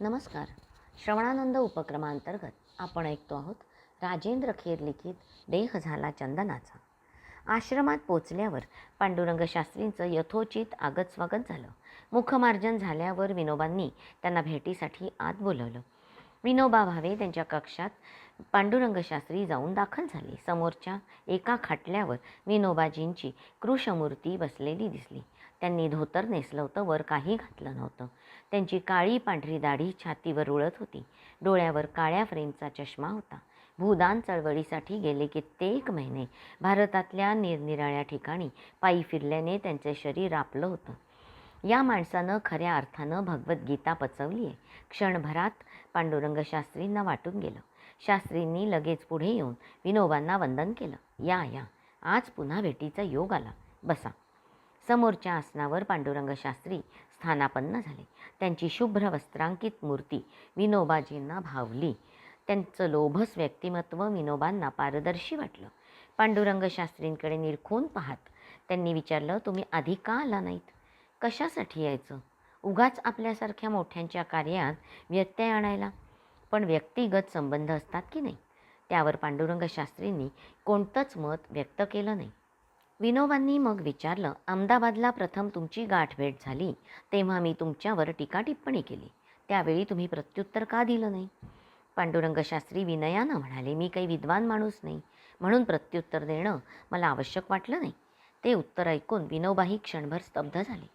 नमस्कार. श्रवणानंद उपक्रमांतर्गत आपण ऐकतो आहोत राजेंद्र खेर लिखित देह झाला चंदनाचा. आश्रमात पोचल्यावर पांडुरंग शास्त्रींचं यथोचित आगत स्वागत झालं. मुखमार्जन झाल्यावर विनोबांनी त्यांना भेटीसाठी आत बोलवलं. विनोबा भावे त्यांच्या कक्षात पांडुरंग शास्त्री जाऊन दाखल झाले. समोरच्या एका खाटल्यावर विनोबाजींची कृशमूर्ती बसलेली दिसली. त्यांनी धोतर नेसलं होतं वर काही घातलं नव्हतं. त्यांची काळी पांढरी दाढी छातीवर रुळत होती. डोळ्यावर काळ्या फ्रेमचा चष्मा होता. भूदान चळवळीसाठी गेले कित्येक महिने भारतातल्या निरनिराळ्या ठिकाणी पायी फिरल्याने त्यांचे शरीर आपलं होतं. या माणसानं खऱ्या अर्थानं भगवद्गीता पचवली आहे क्षणभरात पांडुरंग शास्त्रींना वाटून गेलं. शास्त्रींनी लगेच पुढे येऊन विनोबांना वंदन केलं. या या. आज पुन्हा भेटीचा योग आला. बसा. समोरच्या आसनावर पांडुरंग शास्त्री स्थानापन्न झाले. त्यांची शुभ्र वस्त्रांकित मूर्ती विनोबाजींना भावली. त्यांचं लोभस व्यक्तिमत्व विनोबांना पारदर्शी वाटलं. पांडुरंग शास्त्रींकडे निरखून पाहत त्यांनी विचारलं तुम्ही आधी का आला नाहीत? कशासाठी यायचं? उगाच आपल्यासारख्या मोठ्यांच्या कार्यात व्यत्यय आणायला? पण व्यक्तिगत संबंध असतात की नाही? त्यावर पांडुरंग शास्त्रींनी कोणतंच मत व्यक्त केलं नाही. विनोबांनी मग विचारलं अहमदाबादला प्रथम तुमची गाठ भेट झाली तेव्हा मी तुमच्यावर टीका टिप्पणी केली. त्यावेळी तुम्ही प्रत्युत्तर का दिलं नाही? पांडुरंगशास्त्री विनयानं म्हणाले मी काही विद्वान माणूस नाही म्हणून प्रत्युत्तर देणं मला आवश्यक वाटलं नाही. ते उत्तर ऐकून विनोबाही क्षणभर स्तब्ध झाले.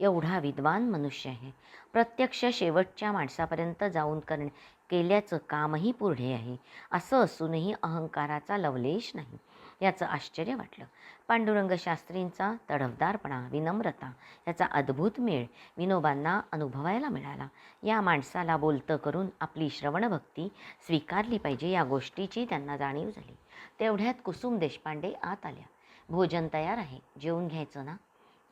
एवढा विद्वान मनुष्य आहे. प्रत्यक्ष शेवटच्या माणसापर्यंत जाऊन कर केल्याचं कामही पुढे आहे. असं असूनही अहंकाराचा लवलेश नाही. याचं आश्चर्य वाटलं. पांडुरंग शास्त्रींचा तडफदारपणा विनम्रता याचा अद्भुत मेळ विनोबांना अनुभवायला मिळाला. या माणसाला बोलतं करून आपली श्रवणभक्ती स्वीकारली पाहिजे या गोष्टीची त्यांना जाणीव झाली. तेवढ्यात कुसुम देशपांडे आत आल्या. भोजन तयार आहे. जेवून घ्यायचं ना?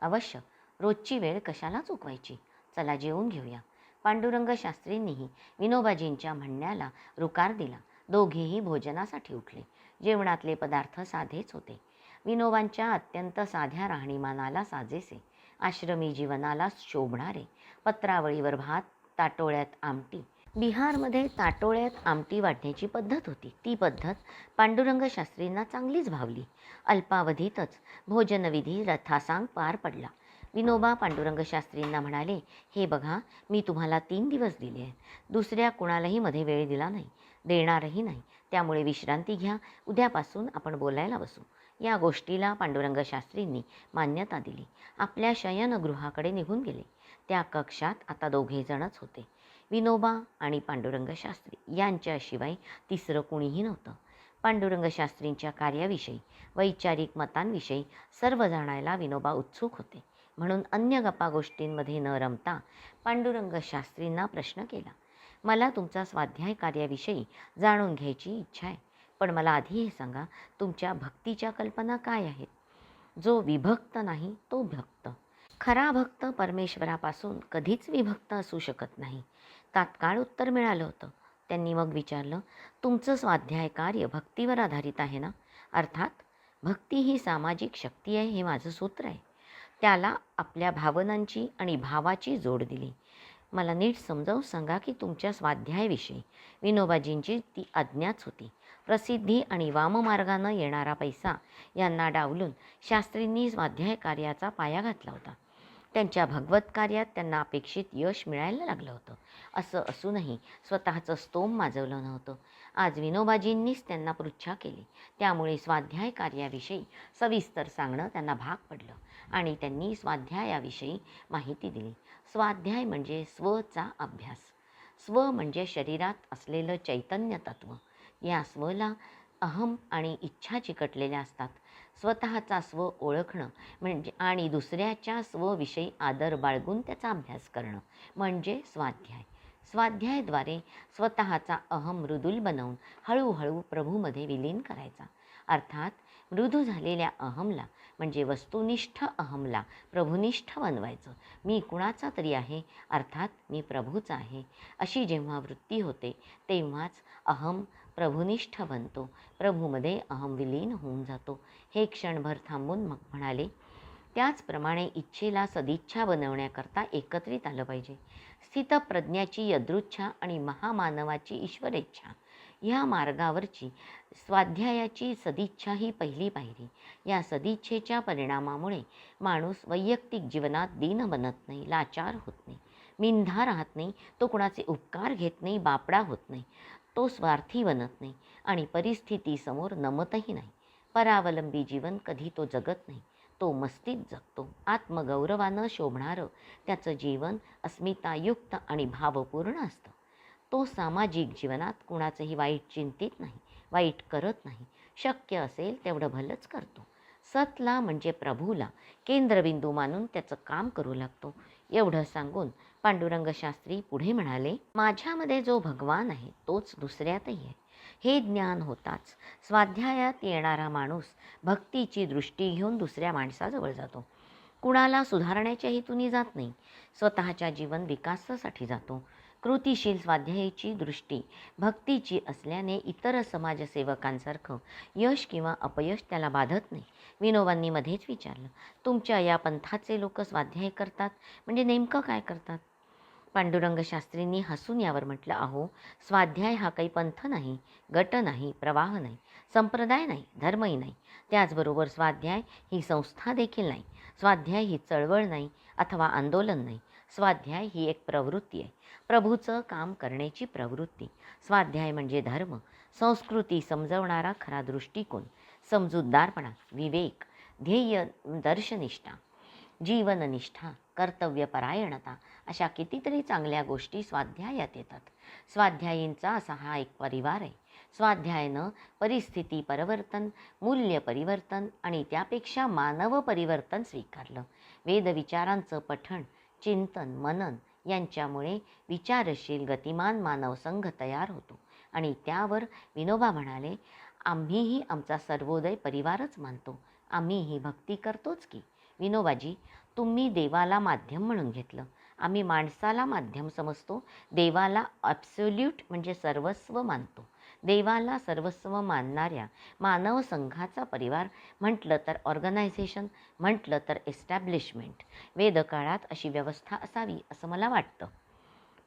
अवश्य. रोजची वेळ कशाला चुकवायची? चला जेवून घेऊया. पांडुरंग शास्त्रींनीही विनोबाजींच्या म्हणण्याला रुकार दिला. दोघेही भोजनासाठी उठले. जेवणातले पदार्थ साधेच होते. विनोबांच्या अत्यंत साध्या राहणीमानाला साजेसे. आश्रमी जीवनाला शोभणारे. पत्रावळीवर भात ताटोळ्यात आमटी. बिहारमध्ये ताटोळ्यात आमटी वाढण्याची पद्धत होती. ती पद्धत पांडुरंग शास्त्रींना चांगलीच भावली. अल्पावधीतच भोजनविधी रथासांग पार पडला. विनोबा पांडुरंग शास्त्रींना म्हणाले हे बघा मी तुम्हाला तीन दिवस दिले आहेत. दुसऱ्या कुणालाही मध्ये वेळ दिला नाही. देणारही नाही. त्यामुळे विश्रांती घ्या. उद्यापासून आपण बोलायला बसू. या गोष्टीला पांडुरंग शास्त्रींनी मान्यता दिली. आपल्या शयनगृहाकडे निघून गेले. त्या कक्षात आता दोघेजणच होते. विनोबा आणि पांडुरंग शास्त्री यांच्याशिवाय तिसरं कुणीही नव्हतं. पांडुरंग शास्त्रींच्या कार्याविषयी वैचारिक मतांविषयी सर्व जाणायला विनोबा उत्सुक होते. म्हणून अन्य गप्पा गोष्टींमध्ये न रमता पांडुरंग शास्त्रींना प्रश्न केला. मला तुमचा स्वाध्याय कार्याविषयी जाणून घ्यायची इच्छा आहे. पण मला आधी हे सांगा तुमच्या भक्तीच्या कल्पना काय आहेत? जो विभक्त नाही तो भक्त. खरा भक्त परमेश्वरापासून कधीच विभक्त असू शकत नाही. तात्काळ उत्तर मिळालं होतं. त्यांनी मग विचारलं तुमचं स्वाध्याय कार्य भक्तीवर आधारित आहे ना? अर्थात भक्ती ही सामाजिक शक्ती आहे हे माझं सूत्र आहे. त्याला आपल्या भावनांची आणि भावाची जोड दिली. मला नीट समजावून सांगा की तुमच्या स्वाध्यायाविषयी. विनोबाजींची ती आज्ञाच होती. प्रसिद्धी आणि वाममार्गानं येणारा पैसा यांना डावलून शास्त्रींनी स्वाध्याय कार्याचा पाया घातला होता. त्यांच्या भगवत कार्यात त्यांना अपेक्षित यश मिळायला लागलं होतं. असं असूनही स्वतःचं स्तोम माजवलं नव्हतं. आज विनोबाजींनीच त्यांना पृच्छा केली. त्यामुळे स्वाध्याय कार्याविषयी सविस्तर सांगणं त्यांना भाग पडलं आणि त्यांनी स्वाध्यायाविषयी माहिती दिली. स्वाध्याय म्हणजे स्वचा अभ्यास. स्व म्हणजे शरीरात असलेलं चैतन्य तत्व. या स्वला अहम आणि इच्छा चिकटलेल्या असतात. स्वतःचा स्व ओळखणं म्हणजे आणि दुसऱ्याच्या स्वविषयी आदर बाळगून त्याचा अभ्यास करणं म्हणजे स्वाध्याय. स्वाध्यायाद्वारे स्वतःचा अहम मृदुल बनवून हळूहळू प्रभूमध्ये विलीन करायचा. अर्थात मृदू झालेल्या अहमला म्हणजे वस्तुनिष्ठ अहमला प्रभुनिष्ठ बनवायचं. मी कुणाचा तरी आहे? अर्थात मी प्रभूचा आहे. अशी जेव्हा वृत्ती होते तेव्हाच अहम प्रभुनिष्ठ बनतो. प्रभूमध्ये अहम विलीन होऊन जातो. हे क्षणभर थांबून मग म्हणाले त्याचप्रमाणे इच्छेला सदिच्छा बनवण्याकरता एकत्रित आलं पाहिजे. स्थितप्रज्ञाची यदृच्छा आणि महामानवाची ईश्वरेच्छा ह्या मार्गावरची स्वाध्यायाची सदिच्छा ही पहिली पायरी. या सदिच्छेच्या परिणामामुळे माणूस वैयक्तिक जीवनात दीन बनत नाही लाचार होत नाही. मिंधा राहत नाही तो कुणाचे उपकार घेत नाही बापडा होत नाही. तो स्वार्थी बनत नाही आणि परिस्थितीसमोर नमतही नाही. परावलंबी जीवन कधी तो जगत नाही तो मस्तीत जगतो. आत्मगौरवानं शोभणारं त्याचं जीवन अस्मितायुक्त आणि भावपूर्ण असतं. तो सामाजिक जीवनात कुणाचंही वाईट चिंतित नाही वाईट करत नाही. शक्य असेल तेवढं भलंच करतो. सतला म्हणजे प्रभूला केंद्रबिंदू मानून त्याचं काम करू लागतो. एवढं सांगून पांडुरंग शास्त्री पुढे म्हणाले माझ्यामध्ये जो भगवान आहे तोच दुसऱ्यातही आहे. हे ज्ञान होताच. स्वाध्यायात येणारा माणूस भक्तीची दृष्टी घेऊन दुसऱ्या माणसाजवळ जातो. कुणाला सुधारण्याच्या हेतूने जात नाही. स्वतःच्या जीवन विकासासाठी जातो. कृतिशील स्वाध्यायाची दृष्टी भक्तीची असल्याने इतर समाजसेवकांसारखं यश किंवा अपयश त्याला बाधत नाही. विनोबांनी मध्येच विचारलं तुमच्या या पंथाचे लोक स्वाध्याय करतात? म्हणजे नेमकं काय करतात? पांडुरंग शास्त्रींनी हसून यावर म्हटलं अहो स्वाध्याय हा काही पंथ नाही गट नाही प्रवाह नाही संप्रदाय नाही धर्मही नाही. त्याचबरोबर स्वाध्याय ही संस्था देखील नाही. स्वाध्याय ही चळवळ नाही अथवा आंदोलन नाही. स्वाध्याय ही एक प्रवृत्ती आहे. प्रभूचं काम करण्याची प्रवृत्ती. स्वाध्याय म्हणजे धर्म. संस्कृती समजवणारा खरा दृष्टिकोन. समजूतदारपणा विवेक ध्येय दर्शनिष्ठा जीवननिष्ठा कर्तव्यपरायणता अशा कितीतरी चांगल्या गोष्टी स्वाध्यायात येतात. स्वाध्यायींचा असा हा एक परिवार आहे. स्वाध्यायानं परिस्थिती परिवर्तन मूल्य परिवर्तन आणि त्यापेक्षा मानव परिवर्तन स्वीकारलं. वेदविचारांचं पठण चिंतन मनन यांच्यामुळे विचारशील गतिमान मानव संघ तयार होतो. आणि त्यावर विनोबा म्हणाले आम्हीही आमचा सर्वोदय परिवारच मानतो. आम्हीही भक्ती करतोच की. विनोबाजी तुम्ही देवाला माध्यम म्हणून घेतलं. आम्ही माणसाला माध्यम समजतो. देवाला ॲब्सोल्यूट म्हणजे सर्वस्व मानतो. देवाला सर्वस्व मानणाऱ्या मानव संघाचा परिवार म्हटलं तर ऑर्गनायझेशन म्हटलं तर एस्टॅब्लिशमेंट. वेदकाळात अशी व्यवस्था असावी असं मला वाटतं.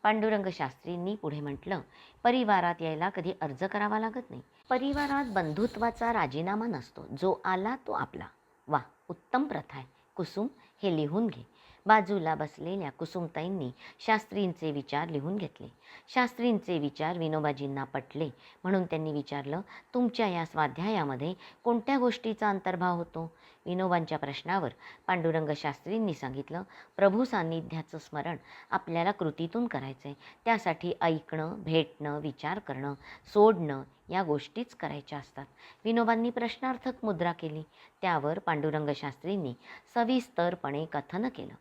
पांडुरंग शास्त्रींनी पुढे म्हटलं परिवारात यायला कधी अर्ज करावा लागत नाही. परिवारात बंधुत्वाचा राजीनामा नसतो. जो आला तो आपला. वा उत्तम प्रथा आहे. कुसुम हे लिहून घे. बाजूला बसलेल्या कुसुमताईंनी शास्त्रींचे विचार लिहून घेतले. शास्त्रींचे विचार विनोबाजींना पटले. म्हणून त्यांनी विचारलं तुमच्या या स्वाध्यायामध्ये कोणत्या गोष्टीचा अंतर्भाव होतो? विनोबांच्या प्रश्नावर पांडुरंग शास्त्रींनी सांगितलं प्रभू सान्निध्याचं स्मरण आपल्याला कृतीतून करायचं आहे त्यासाठी ऐकणं भेटणं विचार करणं सोडणं या गोष्टीच करायच्या असतात. विनोबांनी प्रश्नार्थक मुद्रा केली. त्यावर पांडुरंग शास्त्रींनी सविस्तरपणे कथन केलं.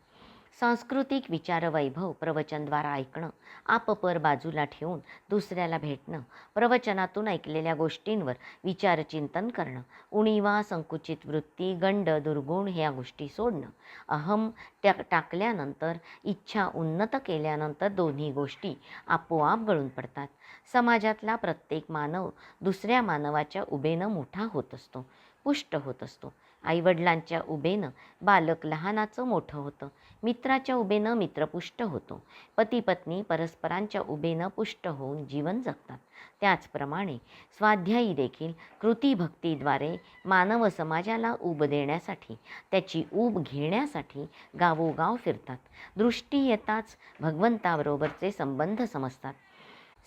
सांस्कृतिक विचारवैभव प्रवचनद्वारा ऐकणं आपपर बाजूला ठेवून दुसऱ्याला भेटणं प्रवचनातून ऐकलेल्या गोष्टींवर विचारचिंतन करणं उणीवा संकुचित वृत्ती गंड दुर्गुण ह्या गोष्टी सोडणं अहम त्या टाकल्यानंतर इच्छा उन्नत केल्यानंतर दोन्ही गोष्टी आपोआप गळून पडतात. समाजातला प्रत्येक मानव दुसऱ्या मानवाच्या उभेनं मोठा होत असतो पुष्ट होत असतो. आईवडिलांच्या उभेनं बालक लहानाचं मोठं होतं. मित्राच्या उभेनं मित्र पुष्ट होतो. पती पत्नी परस्परांच्या उभेनं पुष्ट होऊन जीवन जगतात. त्याचप्रमाणे स्वाध्यायी देखील कृतीभक्तीद्वारे मानव समाजाला ऊब देण्यासाठी त्याची ऊब घेण्यासाठी गावोगाव फिरतात. दृष्टी येताच भगवंताबरोबरचे संबंध समजतात.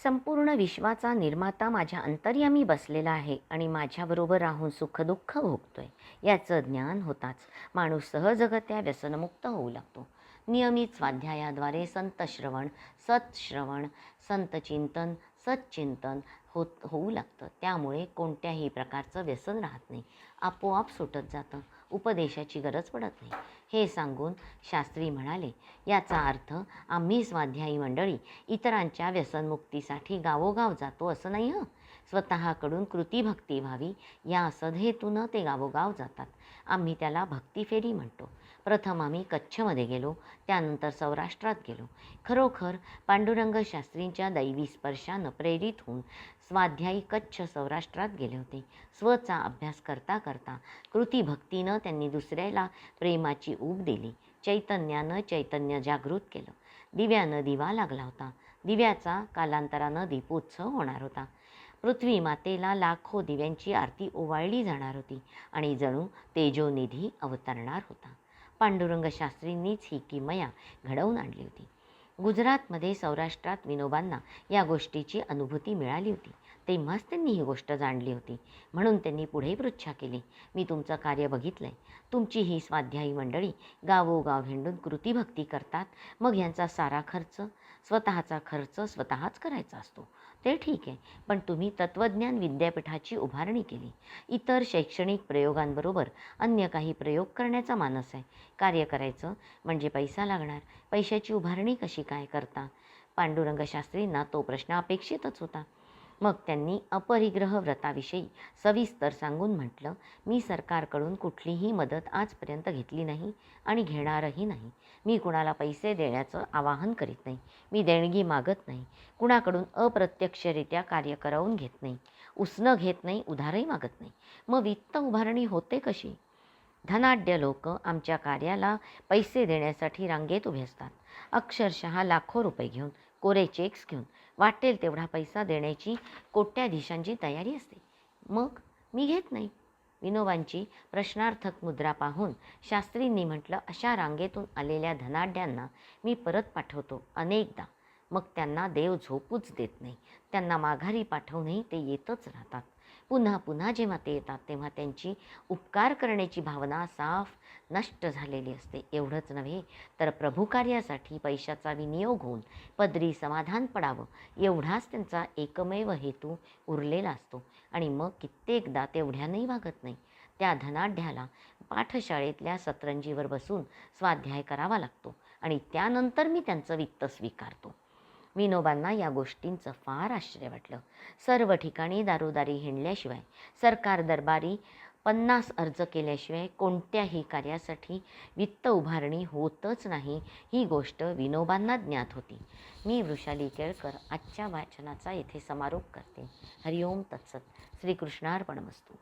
संपूर्ण विश्वाचा निर्माता माझ्या अंतर्यामी बसलेला आहे आणि माझ्याबरोबर राहून सुखदुःख भोगतोय. याचं ज्ञान होताच माणूस सहजगत्या व्यसनमुक्त होऊ लागतो. नियमित स्वाध्यायाद्वारे संतश्रवण सतश्रवण संतचिंतन सच्चिंतन होत होऊ लागतं. त्यामुळे कोणत्याही प्रकारचं व्यसन राहत नाही. आपोआप सुटत जातं. उपदेशाची गरज पडत नाही. हे सांगून शास्त्री म्हणाले याचा अर्थ आम्ही स्वाध्यायी मंडळी इतरांच्या व्यसनमुक्तीसाठी गावोगाव जातो असं नाही हं? स्वतःकडून कृतीभक्ती व्हावी या सधेतून ते गावोगाव जातात. आम्ही त्याला भक्तिफेरी म्हणतो. प्रथम आम्ही कच्छमध्ये गेलो त्यानंतर सौराष्ट्रात गेलो. खरोखर पांडुरंग शास्त्रींच्या दैवी स्पर्शानं प्रेरित होऊन स्वाध्यायी कच्छ सौराष्ट्रात गेले होते. स्वचा अभ्यास करता करता कृतीभक्तीनं त्यांनी दुसऱ्याला प्रेमाची ऊब दिली. चैतन्यानं चैतन्य जागृत केलं. दिव्यानं दिवा लागला होता. दिव्याचा कालांतरानं दीपोत्सव होणार होता. पृथ्वी मातेला लाखो दिव्यांची आरती ओवाळली जाणार होती आणि जणू तेजोनिधी अवतरणार होता. पांडुरंग शास्त्रींनीच ही किमया घडवून आणली होती. गुजरातमध्ये सौराष्ट्रात विनोबांना या गोष्टीची अनुभूती मिळाली होती. तेव्हाच त्यांनी ही गोष्ट जाणली होती. म्हणून त्यांनी पुढे पृच्छा केली. मी तुमचं कार्य बघितलं आहे तुमची ही स्वाध्यायी मंडळी गावोगाव हिंडून कृतीभक्ती करतात. मग यांचा सारा खर्च स्वतःचा खर्च स्वतःच करायचा असतो. ते ठीक आहे पण तुम्ही तत्त्वज्ञान विद्यापीठाची उभारणी केली. इतर शैक्षणिक प्रयोगांबरोबर अन्य काही प्रयोग करण्याचा मानस आहे. कार्य करायचं म्हणजे पैसा लागणार. पैशाची उभारणी कशी काय करता? पांडुरंगशास्त्रींना तो प्रश्न अपेक्षितच होता. मग त्यांनी अपरिग्रह व्रताविषयी सविस्तर सांगून म्हटलं मी सरकारकडून कुठलीही मदत आजपर्यंत घेतली नाही आणि घेणारही नाही. मी कुणाला पैसे देण्याचं आवाहन करीत नाही. मी देणगी मागत नाही. कुणाकडून अप्रत्यक्षरित्या कार्य करवून घेत नाही. उसणं घेत नाही उधारही मागत नाही. मग वित्त उभारणी होते कशी? धनाढ्य लोक आमच्या कार्याला पैसे देण्यासाठी रांगेत उभे असतात. अक्षरशः लाखो रुपये घेऊन कोरे चेक्स घेऊन. वाटेल तेवढा पैसा देण्याची कोट्याधीशांची तयारी असते. मग मी घेत नाही. विनोबांची प्रश्नार्थक मुद्रा पाहून शास्त्रींनी म्हटलं अशा रांगेतून आलेल्या धनाढ्यांना मी परत पाठवतो अनेकदा. मग त्यांना देव झोपूच देत नाही. त्यांना माघारी पाठवूनही ते येतच राहतात. पुन्हा पुन्हा जेव्हा ते येतात तेव्हा त्यांची उपकार करण्याची भावना साफ नष्ट झालेली असते. एवढंच नव्हे तर प्रभुकार्यासाठी पैशाचा विनियोग होऊन पदरी समाधान पडावं एवढाच त्यांचा एकमेव हेतू उरलेला असतो. आणि मग कित्येकदा तेवढ्यानंही वागत नाही. त्या धनाढ्याला पाठशाळेतल्या सतरंजीवर बसून स्वाध्याय करावा लागतो आणि त्यानंतर मी त्यांचं वित्त स्वीकारतो. विनोबांना या गोष्टींचं फार आश्चर्य वाटलं. सर्व ठिकाणी दारोदारी हिंडल्याशिवाय सरकार दरबारी पन्नास अर्ज केल्याशिवाय कोणत्याही कार्यासाठी वित्त उभारणी होतच नाही ही गोष्ट विनोबांना ज्ञात होती. मी वृषाली केळकर आजच्या वाचनाचा येथे समारोप करते. हरिओम तत्सत. श्रीकृष्णार्पणमस्तू.